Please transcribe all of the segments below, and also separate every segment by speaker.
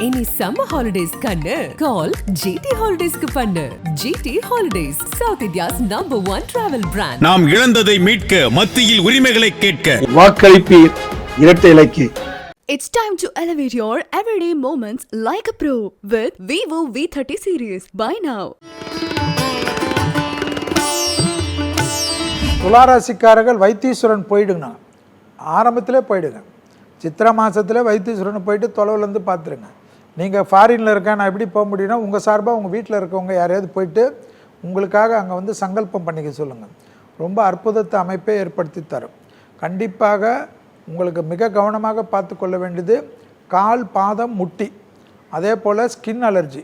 Speaker 1: இனி summer holidays கண்ணு. கால் GT ஹாலிடேஸ்க்கு பண்ணு. GT holidays south India's number one travel brand
Speaker 2: நாம் இழந்ததை மீட்க மத்தியில் உரிமைகளை கேட்க.
Speaker 3: வாக்களிப்பீர் இரட்டை இலக்கு.
Speaker 4: It's time to elevate your everyday moments like a pro with Vivo V30 series. Buy now.
Speaker 5: துளாராசிக்காரர்கள் Vaitheeswaran போயிடுங்க ஆரம்பத்திலே போயிடுங்க. சித்திரை மாதத்தில் வைத்தீஸ்வரன் போயிட்டு தொலைவிலேருந்து பார்த்துருங்க. நீங்கள் ஃபாரினில் இருக்கேன் நான் எப்படி போக முடியும்னா உங்கள் சார்பாக உங்கள் வீட்டில் இருக்கவங்க யாரையாவது போயிட்டு உங்களுக்காக அங்கே வந்து சங்கல்பம் பண்ணிக்க சொல்லுங்கள் ரொம்ப அற்புதத்தை அமைப்பை ஏற்படுத்தி தரும். கண்டிப்பாக உங்களுக்கு மிக கவனமாக பார்த்து கொள்ள வேண்டியது கால் பாதம் முட்டி. அதே போல் ஸ்கின் அலர்ஜி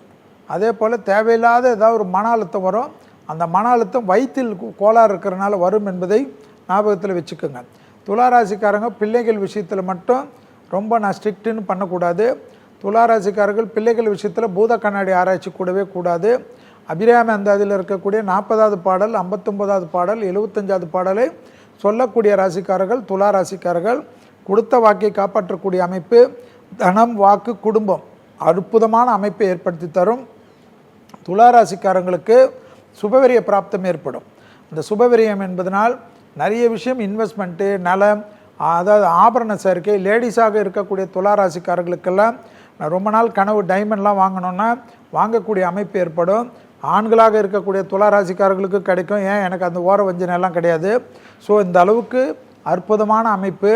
Speaker 5: அதே போல் தேவையில்லாத ஏதாவது ஒரு மன அழுத்தம் வரும். அந்த மன அழுத்தம் வயிற்றில் கோளாறு இருக்கிறனால வரும் என்பதை ஞாபகத்தில் வச்சுக்கோங்க. துளாராசிக்காரங்க பிள்ளைகள் விஷயத்தில் மட்டும் ரொம்ப நான் ஸ்ட்ரிக்ட்டுன்னு பண்ணக்கூடாது. துளாராசிக்காரர்கள் பிள்ளைகள் விஷயத்தில் பூத கண்ணாடி ஆராய்ச்சி கூடவே கூடாது. அபிராமி அந்தாதியில் இருக்கக்கூடிய நாற்பதாவது பாடல் ஐம்பத்தொம்போதாவது பாடல் எழுபத்தஞ்சாவது பாடலை சொல்லக்கூடிய ராசிக்காரர்கள் துலா ராசிக்காரர்கள் கொடுத்த வாக்கை காப்பாற்றக்கூடிய அமைப்பு தனம் வாக்கு குடும்பம் அற்புதமான அமைப்பை ஏற்படுத்தி தரும். துளாராசிக்காரங்களுக்கு சுபவரிய பிராப்தம் ஏற்படும். அந்த சுபவிரியம் என்பதனால் நிறைய விஷயம் இன்வெஸ்ட்மெண்ட்டு நலம் அதாவது ஆபரண சேர்க்கை லேடிஸாக இருக்கக்கூடிய துளாராசிக்காரர்களுக்கெல்லாம் நான் ரொம்ப நாள் கனவு டைமண்ட்லாம் வாங்கணும்னா வாங்கக்கூடிய அமைப்பு ஏற்படும். ஆண்களாக இருக்கக்கூடிய துளாராசிக்காரர்களுக்கு கிடைக்கும். ஏன்? எனக்கு அந்த ஓர வஞ்சனை எல்லாம் கிடையாது. ஸோ இந்த அளவுக்கு அற்புதமான அமைப்பு.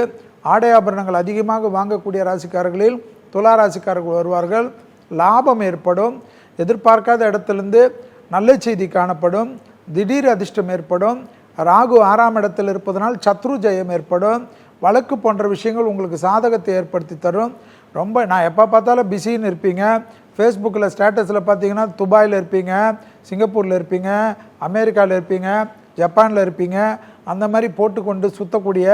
Speaker 5: ஆடை ஆபரணங்கள் அதிகமாக வாங்கக்கூடிய ராசிக்காரர்களில் துலா ராசிக்காரர்கள் வருவார்கள். லாபம் ஏற்படும். எதிர்பார்க்காத இடத்துலேருந்து நல்ல செய்தி காணப்படும். திடீர் அதிர்ஷ்டம் ஏற்படும். ராகு ஆறாம் இடத்தில் இருப்பதனால் சத்ரு ஜெயம் ஏற்படும். வழக்கு போன்ற விஷயங்கள் உங்களுக்கு சாதகத்தை ஏற்படுத்தி தரும். ரொம்ப நான் எப்போ பார்த்தாலும் பிஸின்னு இருப்பீங்க. ஃபேஸ்புக்கில் ஸ்டேட்டஸில் பார்த்தீங்கன்னா துபாயில் இருப்பீங்க சிங்கப்பூரில் இருப்பீங்க அமெரிக்காவில் இருப்பீங்க ஜப்பானில் இருப்பீங்க. அந்த மாதிரி போட்டுக்கொண்டு சுற்றக்கூடிய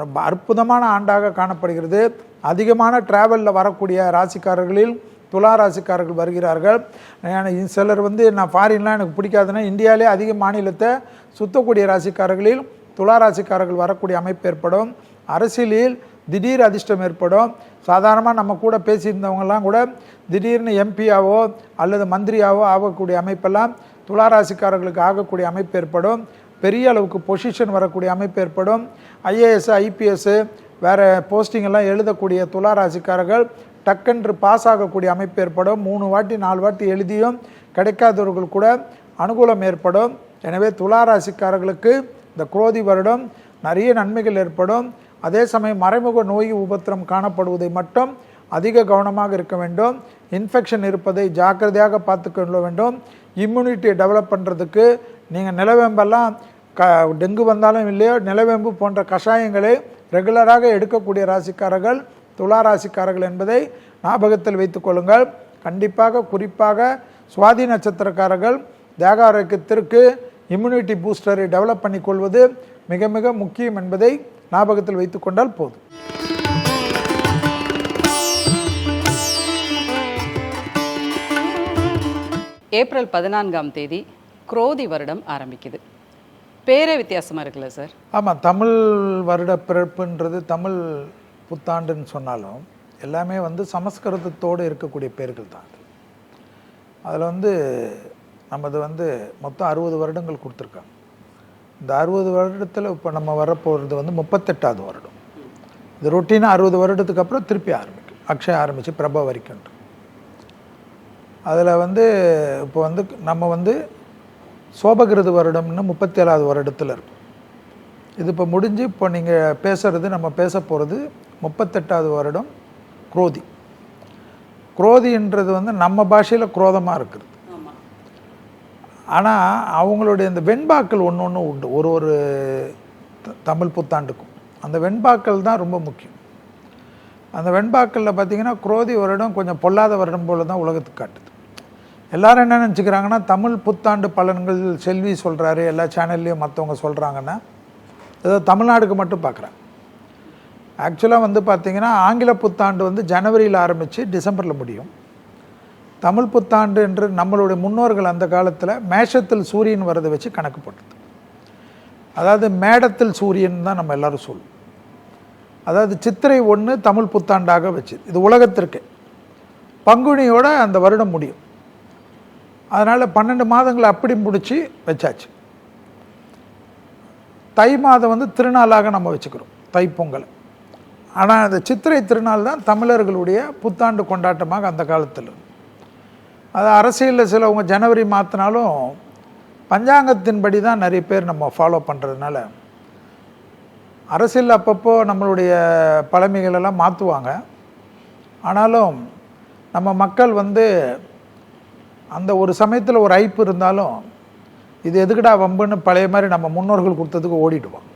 Speaker 5: ரொம்ப அற்புதமான ஆண்டாக காணப்படுகிறது. அதிகமான டிராவலில் வரக்கூடிய ராசிக்காரர்களில் துலா ராசிக்காரர்கள் வருகிறார்கள். எனக்கு சிலர் வந்து நான் ஃபாரின்லாம் எனக்கு பிடிக்காதுன்னா இந்தியாவிலே அதிக மாநிலத்தை சுற்றக்கூடிய ராசிக்காரர்களில் துலா ராசிக்காரர்கள் வரக்கூடிய அமைப்பு ஏற்படும். அரசியலில் திடீர் அதிர்ஷ்டம் ஏற்படும். சாதாரணமாக நம்ம கூட பேசியிருந்தவங்கெல்லாம் கூட திடீர்னு எம்பியாவோ அல்லது மந்திரியாவோ ஆகக்கூடிய அமைப்பெல்லாம் துளாராசிக்காரர்களுக்கு ஆகக்கூடிய அமைப்பு ஏற்படும். பெரிய அளவுக்கு பொசிஷன் வரக்கூடிய அமைப்பு ஏற்படும். ஐஏஎஸ் ஐபிஎஸ் வேறு போஸ்டிங்கெல்லாம் எழுதக்கூடிய துளாராசிக்காரர்கள் டக்கென்று பாஸ் ஆகக்கூடிய அமைப்பு ஏற்படும். மூணு வாட்டி நாலு வாட்டி எழுதியும் கிடைக்காதவர்கள் கூட அனுகூலம் ஏற்படும். எனவே துளாராசிக்காரர்களுக்கு இந்த குரோதி வருடம் நிறைய நன்மைகள் ஏற்படும். அதே சமயம் மறைமுக நோய் உபத்திரம் காணப்படுவதை மட்டும் அதிக கவனமாக இருக்க வேண்டும். இன்ஃபெக்ஷன் இருப்பதை ஜாக்கிரதையாக பார்த்துக்கொள்ள வேண்டும். இம்யூனிட்டியை டெவலப் பண்ணுறதுக்கு நீங்கள் நிலவேம்பெல்லாம் க டெங்கு வந்தாலும் இல்லையோ நிலவேம்பு போன்ற கஷாயங்களை ரெகுலராக எடுக்கக்கூடிய ராசிக்காரர்கள் துலா ராசிக்காரர்கள் என்பதை ஞாபகத்தில் வைத்துக்கொள்ளுங்கள் கண்டிப்பாக குறிப்பாக சுவாதி நட்சத்திரக்காரர்கள் தேக ஆரோக்கியத்திற்கு இம்யூனிட்டி பூஸ்டரை டெவலப் பண்ணிக்கொள்வது மிக மிக முக்கியம் என்பதை ஞாபகத்தில் வைத்துக்கொண்டால் போதும்.
Speaker 6: ஏப்ரல் பதினான்காம் தேதி குரோதி வருடம் ஆரம்பிக்குது. பேரே வித்தியாசமாக இருக்குல்ல சார்?
Speaker 5: ஆமாம் தமிழ் வருட பிறப்புன்றது தமிழ் புத்தாண்டுன்னு சொன்னாலும் எல்லாமே வந்து சமஸ்கிருதத்தோடு இருக்கக்கூடிய பேர்கள் தான் அது. அதில் வந்து நமது வந்து மொத்தம் அறுபது வருடங்கள் கொடுத்துருக்காங்க. இந்த அறுபது வருடத்தில் இப்போ நம்ம வரப்போகிறது வந்து முப்பத்தெட்டாவது வருடம். இது ரொட்டீனாக அறுபது வருடத்துக்கு அப்புறம் திருப்பி ஆரம்பிக்கும். அக்ஷயம் ஆரம்பித்து பிரபா வரைக்கும். அதில் வந்து இப்போ வந்து நம்ம வந்து சோபகிருது வருடம்னு முப்பத்தி ஏழாவது வருடத்தில் இருக்கும். இது இப்போ முடிஞ்சு இப்போ நீங்கள் பேசுகிறது நம்ம பேச போகிறது முப்பத்தெட்டாவது வருடம் குரோதி. குரோதின்றது வந்து நம்ம பாஷையில் குரோதமாக இருக்குது ஆனால் அவங்களுடைய இந்த வெண்பாக்கள் ஒன்று ஒன்று உண்டு. ஒரு ஒரு த- தமிழ் புத்தாண்டுக்கும். அந்த வெண்பாக்கள் தான் ரொம்ப முக்கியம். அந்த வெண்பாக்களில் பார்த்தீங்கன்னா குரோதி வருடம் கொஞ்சம் பொல்லாத வருடம் போல தான் உலகத்துக்கு காட்டுது. எல்லாரும் என்ன நினச்சிக்கிறாங்கன்னா தமிழ் புத்தாண்டு பலன்கள் செல்வி சொல்கிறாரு எல்லா சேனல்லையும் மற்றவங்க சொல்கிறாங்கன்னா ஏதோ தமிழ்நாடுக்கு மட்டும் பார்க்குறாங்க ஆக்சுவலாக வந்து பார்த்திங்கன்னா ஆங்கில புத்தாண்டு வந்து ஜனவரியில் ஆரம்பித்து டிசம்பரில் முடியும். தமிழ் புத்தாண்டு என்று நம்மளுடைய முன்னோர்கள் அந்த காலத்தில் மேஷத்தில் சூரியன் வரதை வச்சு கணக்கு போட்டது. அதாவது மேடத்தில் சூரியன் தான் நம்ம எல்லாரும் சொல்லுவோம். அதாவது சித்திரை ஒன்று தமிழ் புத்தாண்டாக வச்சு இது உலகத்திற்கு. பங்குனியோட அந்த வருடம் முடியும். அதனால் பன்னெண்டு மாதங்களை அப்படி முடித்து வச்சாச்சு. தை மாதம் வந்து திருநாளாக நம்ம வச்சுக்கிறோம் தைப்பொங்கல். ஆனால் அந்த சித்திரை திருநாள் தான் தமிழர்களுடைய புத்தாண்டு கொண்டாட்டமாக அந்த காலத்தில் அது அரசியலில் சிலவங்க ஜனவரி மாற்றினாலும் பஞ்சாங்கத்தின்படி தான் நிறைய பேர் நம்ம ஃபாலோ பண்ணுறதுனால அரசியல் அப்பப்போ நம்மளுடைய பழமைகளெல்லாம் மாற்றுவாங்க ஆனாலும் நம்ம மக்கள் வந்து அந்த ஒரு சமயத்தில் ஒரு ஐப்பு இருந்தாலும் இது எதுக்குடா வம்புன்னு பழைய மாதிரி நம்ம முன்னோர்கள் கொடுத்ததுக்கு ஓடிடுவோம்.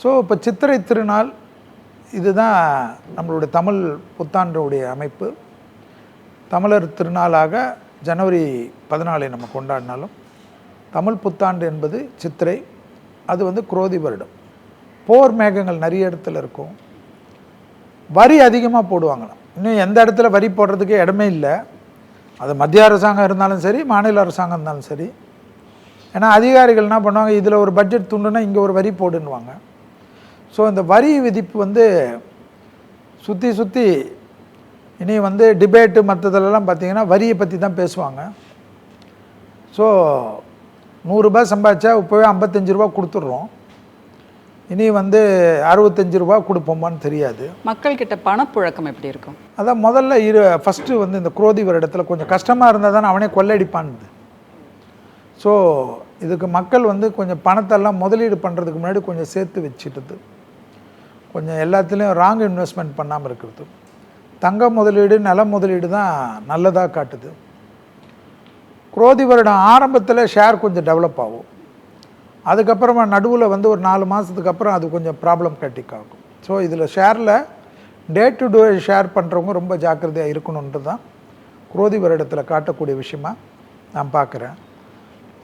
Speaker 5: ஸோ இப்போ சித்திரை திருநாள் இதுதான் நம்மளுடைய தமிழ் புத்தாண்டுடைய அமைப்பு. தமிழர் திருநாளாக ஜனவரி பதினாலை நம்ம கொண்டாடினாலும் தமிழ் புத்தாண்டு என்பது சித்திரை அது வந்து குரோதி வருடம். போர் மேகங்கள் நிறைய இடத்துல இருக்கும். வரி அதிகமாக போடுவாங்களாம். இன்னும் எந்த இடத்துல வரி போடுறதுக்கு இடமே இல்லை. அது மத்திய அரசாங்கம் இருந்தாலும் சரி மாநில அரசாங்கம் இருந்தாலும் சரி. ஏன்னா அதிகாரிகள் என்ன பண்ணுவாங்க இதில் ஒரு பட்ஜெட் துண்டுனா இங்கே ஒரு வரி போடுன்னுவாங்க. ஸோ இந்த வரி விதிப்பு வந்து சுற்றி சுற்றி இனி வந்து டிபேட்டு மற்றதுலலாம் பார்த்தீங்கன்னா வரியை பற்றி தான் பேசுவாங்க. ஸோ நூறுரூபா சம்பாதிச்சா இப்போவே ஐம்பத்தஞ்சு ரூபா கொடுத்துட்றோம். இனி வந்து அறுபத்தஞ்சு ரூபா கொடுப்போமான்னு தெரியாது.
Speaker 6: மக்கள் கிட்ட பணப்புழக்கம் எப்படி இருக்கும்?
Speaker 5: அதான் முதல்ல இரு ஃபஸ்ட்டு வந்து இந்த குரோதி வருடத்தில் கொஞ்சம் கஷ்டமாக இருந்தால் தானே அவனே கொள்ளடிப்பான்னு ஸோ இதுக்கு மக்கள் வந்து கொஞ்சம் பணத்தெல்லாம் முதலீடு பண்ணுறதுக்கு முன்னாடி கொஞ்சம் சேர்த்து வச்சுட்டது. கொஞ்சம் எல்லாத்துலேயும் ராங் இன்வெஸ்ட்மெண்ட் பண்ணாமல் இருக்கிறது. தங்க முதலீடு நில முதலீடு தான் நல்லதாக காட்டுது. குரோதி வருடம் ஆரம்பத்தில் ஷேர் கொஞ்சம் டெவலப் ஆகும். அதுக்கப்புறமா நடுவில் வந்து ஒரு நாலு மாதத்துக்கு அப்புறம் அது கொஞ்சம் ப்ராப்ளம் கட்டிக் ஆகும். ஸோ இதில் ஷேரில் டே டு டே ஷேர் பண்ணுறவங்க ரொம்ப ஜாக்கிரதையாக இருக்கணுன்றது தான் குரோதி வருடத்தில் காட்டக்கூடிய விஷயமா நான் பார்க்குறேன்.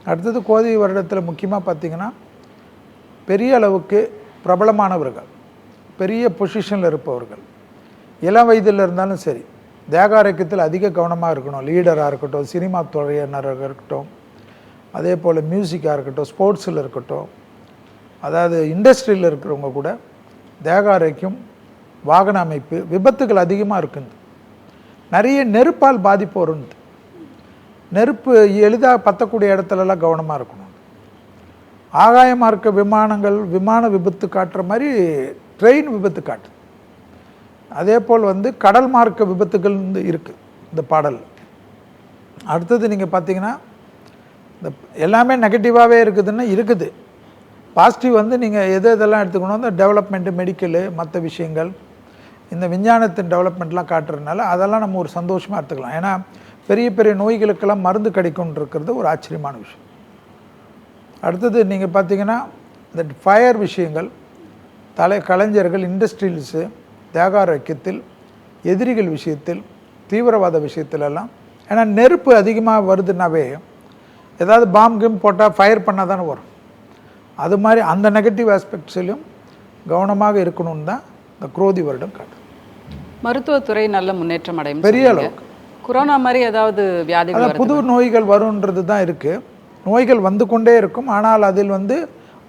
Speaker 5: அடுத்தது கோதி வருடத்தில் முக்கியமாக பார்த்தீங்கன்னா பெரிய அளவுக்கு பிரபலமானவர்கள் பெரிய பொசிஷனில் இருப்பவர்கள். இளம் வயதில் இருந்தாலும் சரி தேகாரோக்கியத்தில் அதிக கவனமாக இருக்கணும். லீடராக இருக்கட்டும் சினிமா துறையினராக இருக்கட்டும் அதே போல் மியூசிக்காக இருக்கட்டும் ஸ்போர்ட்ஸில் இருக்கட்டும் அதாவது இண்டஸ்ட்ரியில் இருக்கிறவங்க கூட தேகாரோக்கியம் வாகன அமைப்பு விபத்துகள் அதிகமாக இருக்குது நிறைய நெருப்பால் பாதிப்பு வரும்னு நெருப்பு எளிதாக பற்றக்கூடிய இடத்துலலாம் கவனமாக இருக்கணும். ஆகாய மார்க்க விமானங்கள் விமான விபத்து காட்டுற மாதிரி ட்ரெயின் விபத்து காட்டு அதே போல் வந்து கடல் மார்க்க விபத்துகள் வந்து இருக்குது இந்த பாடல். அடுத்தது நீங்கள் பார்த்தீங்கன்னா இந்த எல்லாமே நெகட்டிவாகவே இருக்குதுன்னா இருக்குது. பாசிட்டிவ் வந்து நீங்கள் எது எதெல்லாம் எடுத்துக்கணும் இந்த டெவலப்மெண்ட்டு மெடிக்கலு மற்ற விஷயங்கள் இந்த விஞ்ஞானத்தின் டெவலப்மெண்ட்லாம் காட்டுறதுனால அதெல்லாம் நம்ம ஒரு சந்தோஷமாக எடுத்துக்கலாம். ஏன்னா பெரிய பெரிய நோய்களுக்கெல்லாம் மருந்து கிடைக்கும்னு இருக்கிறது ஒரு ஆச்சரியமான விஷயம். அடுத்தது நீங்கள் பார்த்தீங்கன்னா இந்த ஃபயர் விஷயங்கள் தலை கலைஞர்கள் இண்டஸ்ட்ரியல்ஸு தேகாரோக்கியத்தில் எதிரிகள் விஷயத்தில் தீவிரவாத விஷயத்திலெல்லாம். ஏன்னா நெருப்பு அதிகமாக வருதுன்னாவே ஏதாவது பாம் கிம் போட்டால் ஃபயர் பண்ணால் தானே வரும். அது மாதிரி அந்த நெகட்டிவ் ஆஸ்பெக்ட்ஸ்லையும் கவனமாக இருக்கணும்னு தான் இந்த குரோதி வருடம் காட்டு
Speaker 6: மருத்துவத்துறை நல்ல முன்னேற்றம் அடையும்
Speaker 5: பெரிய
Speaker 6: சொன்னீங்க. கொரோனா மாதிரி ஏதாவது வியாதிகள்
Speaker 5: புது நோய்கள் வருன்றது தான் இருக்குது நோய்கள் வந்து கொண்டே இருக்கும். ஆனால் அதில் வந்து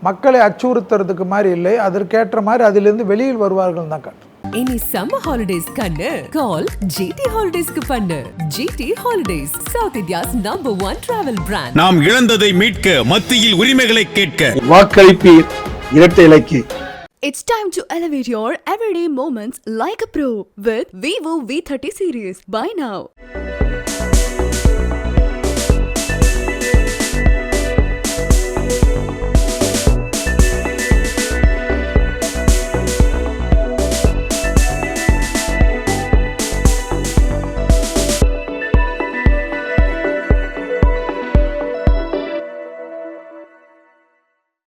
Speaker 5: மக்களை அச்சுறுத்துறதுக்கு மாதிரி இல்லை. அதற்கேற்ற மாதிரி அதிலிருந்து வெளியில் வருவார்கள் தான் காட்டும்
Speaker 1: இனி சம்மர் ஹாலிடேஸ் கண்ணு. கால் ஜிடி ஹாலிடேஸ்க்கு பண்ணு. GT holidays south India's number one travel brand
Speaker 2: நாம் இழந்ததை மீட்க மத்தியில் உரிமைகளை கேட்க.
Speaker 3: வாக்களிப்பீர் இரட்டை இலைக்கு.
Speaker 4: It's time to elevate your everyday moments like a pro with Vivo V30 series. Buy now.